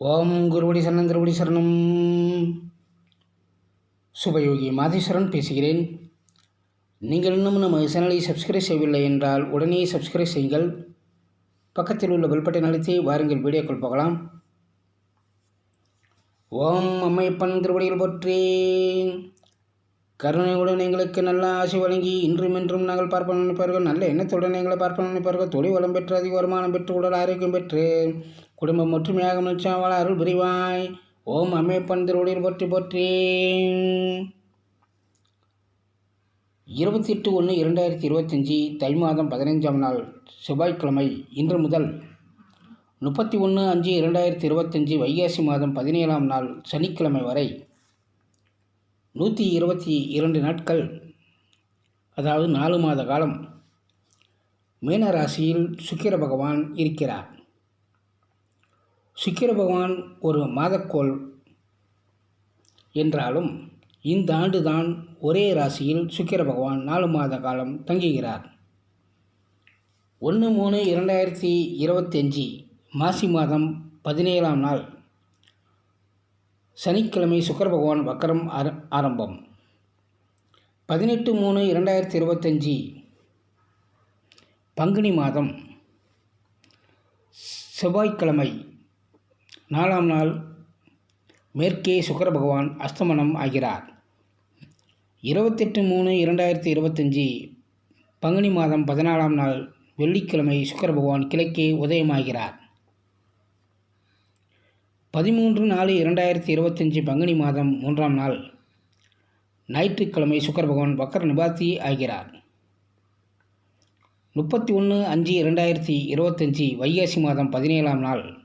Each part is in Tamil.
ஓம் குருவடி சரணம் திருவடி சரணம். சுபயோகி மாதேஸ்வரன் பேசுகிறேன். நீங்கள் இன்னும் நம்ம சேனலை சப்ஸ்கிரைப் செய்யவில்லை என்றால் உடனே சப்ஸ்கிரைப் செய்யுங்கள். பக்கத்தில் உள்ள பல்பட்டை பட்டன் அழுத்தி வாருங்கள் வீடியோக்கள் போகலாம். ஓம் அம்மையப்பன் திருவடியில் போற்றேன் கருணையுடன் எங்களுக்கு நல்ல ஆசை வழங்கி இன்றும் இன்றும் நாங்கள் பார்ப்போம் நினைப்பார்கள் நல்ல எண்ணத்துடன் எங்களை பார்ப்போம் நினைப்பார்கள் தொழில் வளம் பெற்று அதிக வருமானம் பெற்று உடல் ஆரோக்கியம் பெற்று குடும்பம் ஒற்றுமையாக நிச்சயம் அருள் புரிவாய். ஓம் அம்மையப்பன் திருவடியில் போற்றி போற்றி. இருபத்தி எட்டு ஒன்று இரண்டாயிரத்தி இருபத்தஞ்சி தை மாதம் பதினைஞ்சாம் நாள் செவ்வாய்க்கிழமை இன்று முதல் முப்பத்தி ஒன்று அஞ்சு இரண்டாயிரத்தி இருபத்தஞ்சி வைகாசி மாதம் பதினேழாம் நாள் சனிக்கிழமை வரை நூற்றி இருபத்தி இரண்டு நாட்கள் அதாவது நாலு மாத காலம் மீனராசியில் சுக்கிர பகவான் இருக்கிறார். சுக்கிர பகவான் ஒரு மாதக்கோள் என்றாலும் இந்த ஆண்டு தான் ஒரே ராசியில் சுக்கிர பகவான் நாலு மாத காலம் தங்குகிறார். ஒன்று மூணு இரண்டாயிரத்தி இருபத்தஞ்சி மாசி மாதம் பதினேழாம் நாள் சனிக்கிழமை சுக்கர பகவான் வக்கரம் ஆர ஆரம்பம். பதினெட்டு மூணு இரண்டாயிரத்தி இருபத்தஞ்சி பங்குனி மாதம் செவ்வாய்க்கிழமை நாலாம் நாள் மேற்கே சுக்கர பகவான் அஸ்தமனம் ஆகிறார். இருபத்தெட்டு மூணு இரண்டாயிரத்தி இருபத்தஞ்சி பங்குனி மாதம் பதினாலாம் நாள் வெள்ளிக்கிழமை சுக்கர பகவான் கிழக்கே உதயமாகிறார். பதிமூன்று நாலு இரண்டாயிரத்தி இருபத்தஞ்சி பங்குனி மாதம் மூன்றாம் நாள் ஞாயிற்றுக்கிழமை சுக்கர பகவான் வக்கர நிபாத்தி ஆகிறார். முப்பத்தி ஒன்று அஞ்சு இரண்டாயிரத்தி இருபத்தஞ்சி வைகாசி மாதம் பதினேழாம் நாள்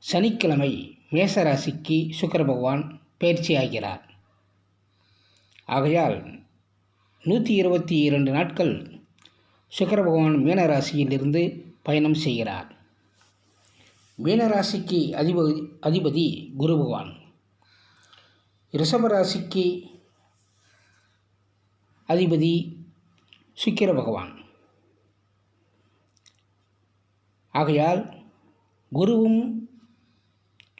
சனிக்கிழமை மேசராசிக்கு சுக்கர பகவான் பயிற்சி ஆகிறார். ஆகையால் நூற்றி இருபத்தி இரண்டு நாட்கள் சுக்கர பகவான் மீனராசியிலிருந்து பயணம் செய்கிறார். மீனராசிக்கு அதிபதி அதிபதி குரு பகவான். ரிஷபராசிக்கு அதிபதி சுக்கிர பகவான். ஆகையால் குருவும்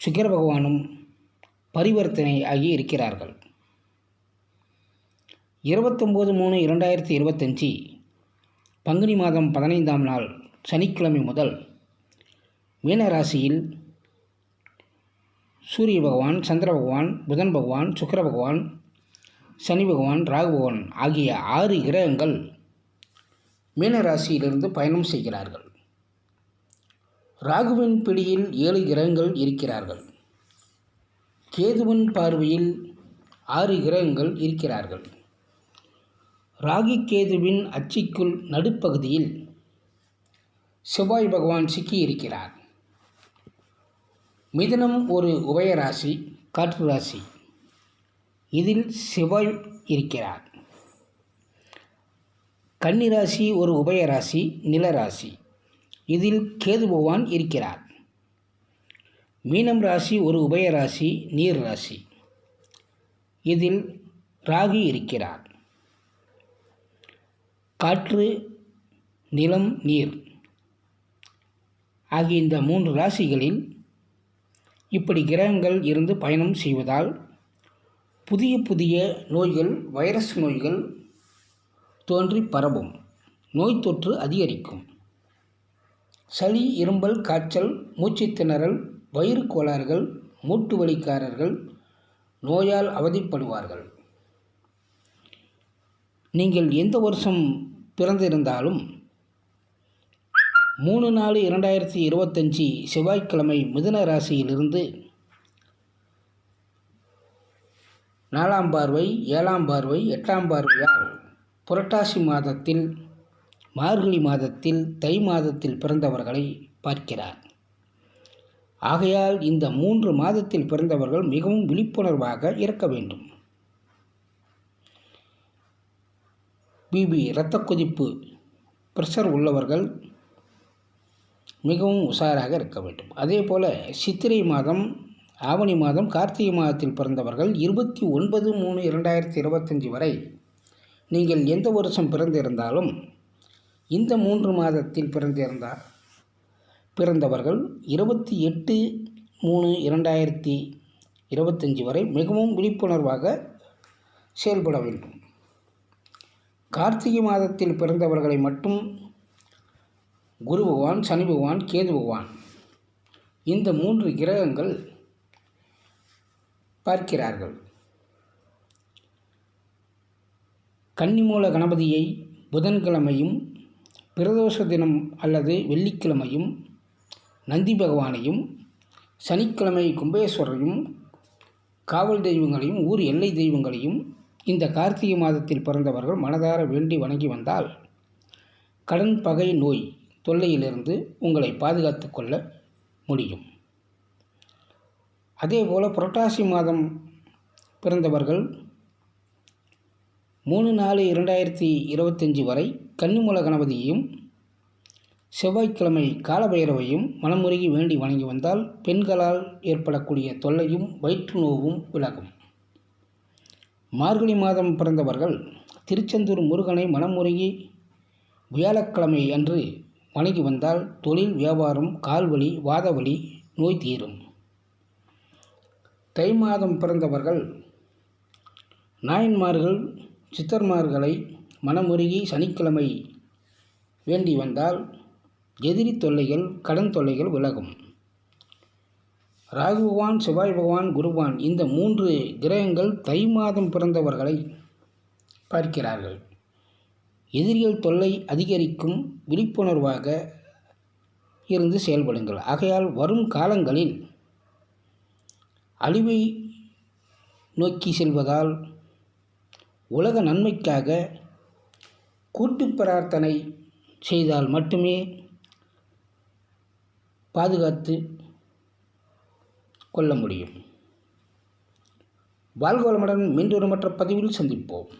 சுக்கிர பகவானும் பரிவர்த்தனை ஆகி இருக்கிறார்கள். இருபத்தொம்போது மூணு இரண்டாயிரத்தி இருபத்தஞ்சி பங்குனி மாதம் பதினைந்தாம் நாள் சனிக்கிழமை முதல் மீனராசியில் சூரிய பகவான் சந்திர பகவான் புதன் பகவான் சுக்கர பகவான் சனி பகவான் ராகு பகவான் ஆகிய ஆறு கிரகங்கள் மீனராசியிலிருந்து பயணம் செய்கிறார்கள். ராகுவின் பிடியில் ஏழு கிரகங்கள் இருக்கிறார்கள். கேதுவின் பார்வையில் ஆறு கிரகங்கள் இருக்கிறார்கள். ராகி கேதுவின் அச்சிக்குள் நடுப்பகுதியில் செவ்வாய் பகவான் சிக்கியிருக்கிறார். மிதனம் ஒரு உபயராசி காற்று ராசி. இதில் செவ்வாய் இருக்கிறார். கன்னிராசி ஒரு உபயராசி நிலராசி இதில் கேது பகவான் இருக்கிறார். மீனம் ராசி ஒரு உபயராசி நீர் ராசி. இதில் ராகி இருக்கிறார். காற்று நிலம் நீர் ஆகிய இந்த மூன்று ராசிகளில் இப்படி கிரகங்கள் இருந்து பயணம் செய்வதால் புதிய புதிய நோய்கள் வைரஸ் நோய்கள் தோன்றி பரவும். நோய் தொற்று அதிகரிக்கும். சளி இரும்பல் காய்ச்சல் மூச்சுத் திணறல் வயிறு கோளாறுகள் மூட்டு வலிக்காரர்கள் நோயால் அவதிப்படுவார்கள். நீங்கள் எந்த வருஷம் பிறந்திருந்தாலும் மூணு நாலு இரண்டாயிரத்தி இருபத்தஞ்சி செவ்வாய்க்கிழமை மிதுன ராசியிலிருந்து நாலாம் பார்வை ஏழாம் பார்வை எட்டாம் பார்வையால் புரட்டாசி மாதத்தில் மார்கழி மாதத்தில் தை மாதத்தில் பிறந்தவர்களை பார்க்கிறார். ஆகையால் இந்த மூன்று மாதத்தில் பிறந்தவர்கள் மிகவும் விழிப்புணர்வாக இருக்க வேண்டும். பிபி இரத்த கொதிப்பு ப்ரெஷர் உள்ளவர்கள் மிகவும் உஷாராக இருக்க வேண்டும். அதே போல் சித்திரை மாதம் ஆவணி மாதம் கார்த்திகை மாதத்தில் பிறந்தவர்கள் இருபத்தி ஒன்பது மூணு இரண்டாயிரத்தி இருபத்தஞ்சி வரை நீங்கள் எந்த வருஷம் பிறந்திருந்தாலும் இந்த மூன்று மாதத்தில் பிறந்திருந்தால் பிறந்தவர்கள் இருபத்தி எட்டு மூணு இரண்டாயிரத்தி இருபத்தஞ்சி வரை மிகவும் விழிப்புணர்வாக செயல்பட வேண்டும். கார்த்திகை மாதத்தில் பிறந்தவர்களை மட்டும் குரு பகவான் சனி பகவான் கேது பகவான். இந்த மூன்று கிரகங்கள் பார்க்கிறார்கள். கன்னிமூல கணபதியை புதன்கிழமையும் பிரதோஷ தினம் அல்லது வெள்ளிக்கிழமையும் நந்தி பகவானையும் சனிக்கிழமை கும்பேஸ்வரரையும் காவல் தெய்வங்களையும் ஊர் எல்லை தெய்வங்களையும் இந்த கார்த்திகை மாதத்தில் பிறந்தவர்கள் மனதார வேண்டி வணங்கி வந்தால் கடன் பகை நோய் தொல்லையிலிருந்து உங்களை பாதுகாத்து கொள்ள முடியும். அதேபோல் புரட்டாசி மாதம் பிறந்தவர்கள் மூணு நாலு இரண்டாயிரத்தி இருபத்தஞ்சி வரை கன்னிமூல கணபதியையும் செவ்வாய்க்கிழமை காலபைரவையும் மனமுருகி வேண்டி வணங்கி வந்தால் பெண்களால் ஏற்படக்கூடிய தொல்லையும் வயிற்று நோவும் விலகும். மார்கழி மாதம் பிறந்தவர்கள் திருச்செந்தூர் முருகனை மனமுருகி வியாழக்கிழமை அன்று வணங்கி வந்தால் தொழில் வியாபாரம் கால்வலி வாதவலி நோய் தீரும். தை மாதம் பிறந்தவர்கள் நாயன்மார்கள் சித்தர்மார்களை மனமுருகி சனிக்கிழமை வேண்டி வந்தால் எதிரி தொல்லைகள் கடன் தொல்லைகள் விலகும். ராகு பகவான் செவ்வாய் பகவான் குருவான் இந்த மூன்று கிரகங்கள் தை மாதம் பிறந்தவர்களை பார்க்கிறார்கள். எதிரிகள் தொல்லை அதிகரிக்கும் விழிப்புணர்வாக இருந்து செயல்படுங்கள். ஆகையால் வரும் காலங்களில் அழிவை நோக்கி செல்வதால் உலக நன்மைக்காக கூட்டு பிரார்த்தனை செய்தால் மட்டுமே பாதுகாத்து கொள்ள முடியும். வாழ்க மீண்டும் மற்ற பதிவில் சந்திப்போம்.